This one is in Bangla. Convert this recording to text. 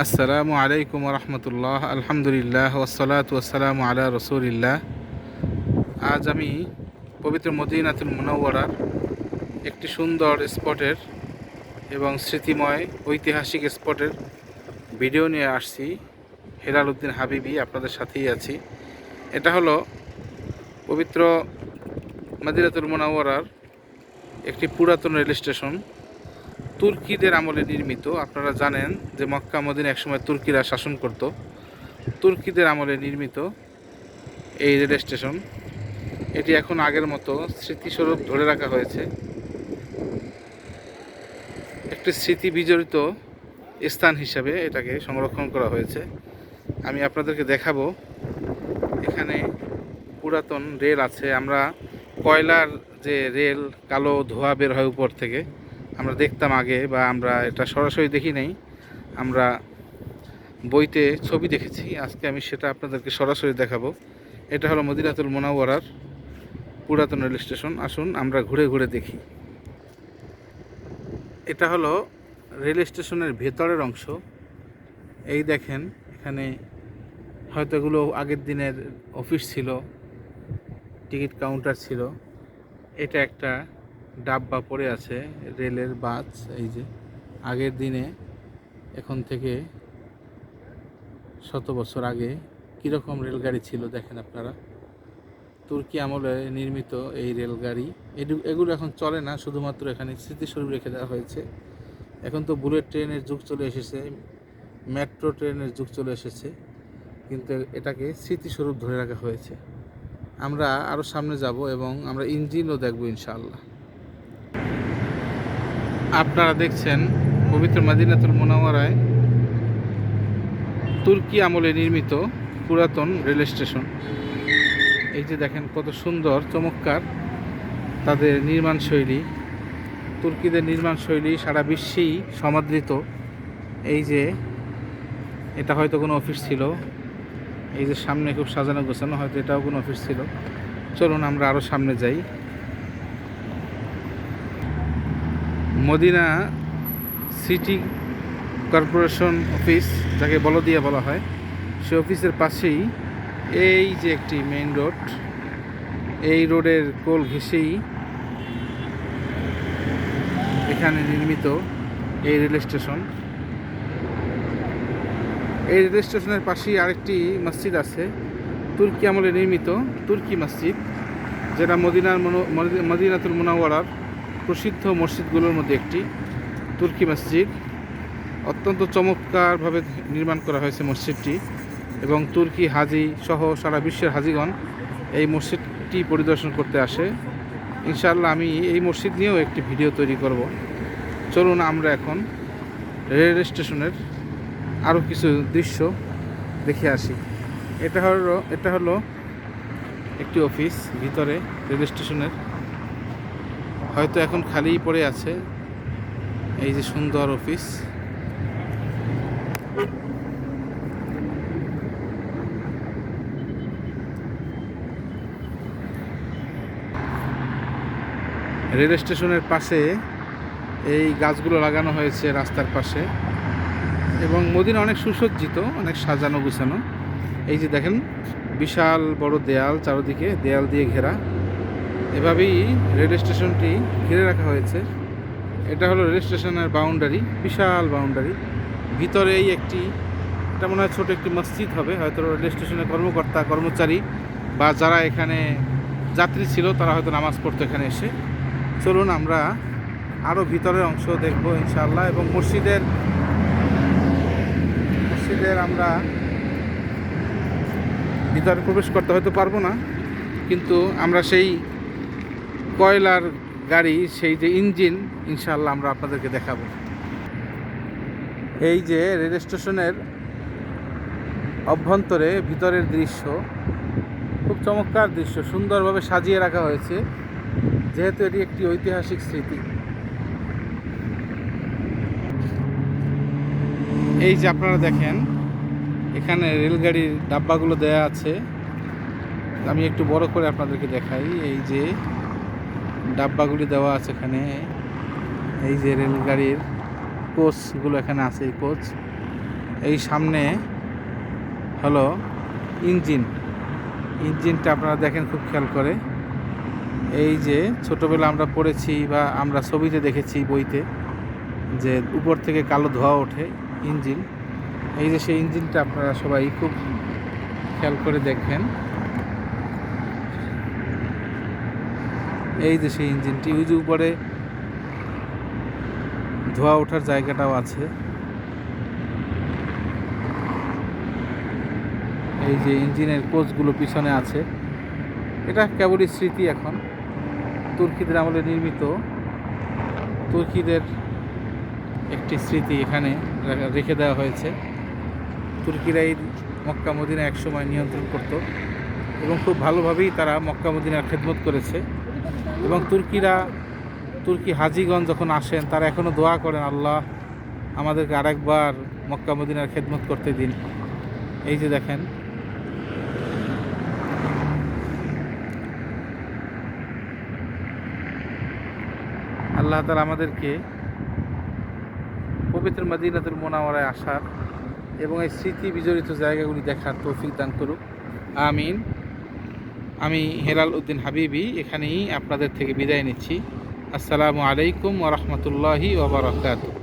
আসসালামু আলাইকুম রহমতুল্লাহ, আলহামদুলিল্লাহ ওসলাত ওসালাম আলা রসুলিল্লাহ। আজ আমি পবিত্র মদিনাতুল মুনওয়ারার একটি সুন্দর স্পটের এবং স্মৃতিময় ঐতিহাসিক স্পটের ভিডিও নিয়ে আসছি। হেলাল উদ্দিন হাবিবি আপনাদের সাথেই আছি। এটা হলো পবিত্র মদিনাতুল মুনওয়ারার একটি পুরাতন রেল স্টেশন তুর্কিদের আমলে নির্মিত, আপনারা জানেন যে মক্কা, মদিনা একসময় তুর্কিরা শাসন করত। তুর্কিদের আমলে নির্মিত এই রেল স্টেশন, এটি এখন আগের মতো স্মৃতিস্বরূপ ধরে রাখা হয়েছে। একটি স্মৃতি বিজড়িত স্থান হিসাবে এটাকে সংরক্ষণ করা হয়েছে। আমি আপনাদেরকে দেখাবো, এখানে পুরাতন রেল আছে। আমরা কয়লার যে রেল, কালো ধোঁয়া বের হয় উপর থেকে আমরা দেখতাম আগে বা আমরা এটা সরাসরি দেখি নাই। আমরা বইতে ছবি দেখেছি। আজকে আমি সেটা আপনাদেরকে সরাসরি দেখাবো। এটা হলো মদিনাতুল মোনাওয়ারার পুরাতন রেল স্টেশন। আসুন, আমরা ঘুরে ঘুরে দেখি। এটা হলো রেল স্টেশনের ভেতরের অংশ। এই দেখেন, এখানে হয়তো এগুলো আগের দিনের অফিস ছিল, টিকিট কাউন্টার ছিল। এটা একটা ডাব্বা পড়ে আছে, রেলের বাস, এই যে। আগের দিনে, এখন থেকে শত বছর আগে কীরকম রেলগাড়ি ছিল দেখেন আপনারা? তুর্কি আমলে নির্মিত এই রেলগাড়ি এগুলো এখন চলে না, শুধুমাত্র এখানে স্মৃতিস্বরূপ রেখে দেওয়া হয়েছে। এখন তো বুলেট ট্রেনের যুগ চলে এসেছে, মেট্রো ট্রেনের যুগ চলে এসেছে, কিন্তু এটাকে স্মৃতিস্বরূপ ধরে রাখা হয়েছে। আমরা আরও সামনে যাব এবং আমরা ইঞ্জিনও দেখব ইনশাআল্লাহ। আপনারা দেখছেন পবিত্র মাদিনাতুল মোনাওয়ারায় তুর্কি আমলে নির্মিত পুরাতন রেল স্টেশন। এই যে দেখেন কত সুন্দর, চমৎকার তাদের নির্মাণ শৈলী। তুর্কিদের নির্মাণ শৈলী সারা বিশ্বেই সমাদৃত। এই যে এটা হয়তো কোনো অফিস ছিল। এই যে সামনে খুব সাজানো গোছানো, হয়তো এটাও কোনো অফিস ছিল। চলুন আমরা আরও সামনে যাই। মদিনা সিটি কর্পোরেশন অফিস যাকে বলদিয়া বলা হয়, সে অফিসের পাশেই এই যে একটি মেইন রোড এই রোডের কোল ঘেঁষেই এখানে নির্মিত এই রেল স্টেশন। এই রেল স্টেশনের পাশেই আরেকটি মসজিদ আছে, তুর্কি আমলে নির্মিত তুর্কি মসজিদ, যেটা মদিনার মদি- মদিনাতুল মুনাওয়ারার প্রসিদ্ধ মসজিদগুলোর মধ্যে একটি তুর্কি মসজিদ। অত্যন্ত চমৎকারভাবে নির্মাণ করা হয়েছে মসজিদটি এবং তুর্কি হাজি সহ সারা বিশ্বের হাজিগণ এই মসজিদটি পরিদর্শন করতে আসে। ইনশাআল্লাহ আমি এই মসজিদ নিয়েও একটি ভিডিও তৈরি করব। চলুন আমরা এখন রেল স্টেশনের আরও কিছু দৃশ্য দেখে আসি। এটা হলো এটা হলো একটি অফিস, ভিতরে রেল স্টেশনের হয়তো এখন খালিই পড়ে আছে। এই যে সুন্দর অফিস। রেল স্টেশনের পাশে এই গাছগুলো লাগানো হয়েছে রাস্তার পাশে। এবং মদিনা অনেক সুসজ্জিত, অনেক সাজানো গুছানো এই যে দেখেন, বিশাল বড় দেয়াল চারদিকে, দেয়াল দিয়ে ঘেরা। এভাবেই রেল স্টেশনটি ঘিরে রাখা হয়েছে। এটা হলো রেল স্টেশনের বাউন্ডারি, বিশাল বাউন্ডারি। ভিতরেই একটি, এটা মনে হয় ছোটো একটি মসজিদ হবে, হয়তো রেল স্টেশনের কর্মকর্তা, কর্মচারী বা যারা এখানে যাত্রী ছিল, তারা হয়তো নামাজ পড়তো এখানে এসে। চলুন আমরা আরও ভিতরের অংশ দেখব ইনশাআল্লাহ এবং মসজিদের মসজিদের আমরা ভিতরে প্রবেশ করতে হয়তো পারব না, কিন্তু আমরা সেই কয়লার গাড়ি, সেই যে ইঞ্জিন ইনশাল্লাহ আমরা আপনাদেরকে দেখাবো। এই যে রেল স্টেশনের অভ্যন্তরে ভিতরের দৃশ্য, খুব চমৎকার দৃশ্য, সুন্দরভাবে সাজিয়ে রাখা হয়েছে, যেহেতু এটি একটি ঐতিহাসিক স্মৃতি। এই যে আপনারা দেখেন, এখানে রেলগাড়ির ডাব্বাগুলো দেয়া আছে। আমি একটু বড় করে আপনাদেরকে দেখাই, এই যে ডাব্বাগুলি দেওয়া আছে এখানে। এই যে রেলগাড়ির কোচগুলো এখানে আছে, এই কোচ। এই সামনে হলো ইঞ্জিন। ইঞ্জিনটা আপনারা দেখেন খুব খেয়াল করে। এই যে ছোটোবেলা আমরা পড়েছি বা আমরা ছবিতে দেখেছি বইতে যে উপর থেকে কালো ধোঁয়া ওঠে ইঞ্জিন। এই যে সেই ইঞ্জিনটা আপনারা সবাই খুব খেয়াল করে দেখবেন। এই যে সেই ইঞ্জিনটি, ওই যে উপরে ধোঁয়া ওঠার জায়গাটাও আছে। এই যে ইঞ্জিনের কোচগুলো পিছনে আছে। এটা কেবলই স্মৃতি এখন। তুর্কিদের আমলে নির্মিত। তুর্কিদের একটি স্মৃতি এখানে রেখে দেওয়া হয়েছে। তুর্কিরা এই মক্কা মদিনা একসময় নিয়ন্ত্রণ করত এবং খুব ভালোভাবেই তারা মক্কা মদিনার খেদমত করেছে। এবং তুর্কিরা, তুর্কি হাজিগণ যখন আসেন, তারা এখনও দোয়া করেন, আল্লাহ আমাদেরকে আরেকবার মক্কা মদিনার খেদমত করতে দিন। এই যে দেখেন। আল্লাহ তালা আমাদেরকে পবিত্র মদিনাতুল মোনাওয়ারায় আসার এবং এই স্মৃতি বিজড়িত জায়গাগুলি দেখার তৌফিক দান করুক। আমিন। আমি হেলাল উদ্দিন হাবিবি এখানেই আপনাদের থেকে বিদায় নিচ্ছি। আসসালামু আলাইকুম ওরহমতুল্লাহি ওবরাকাতুহ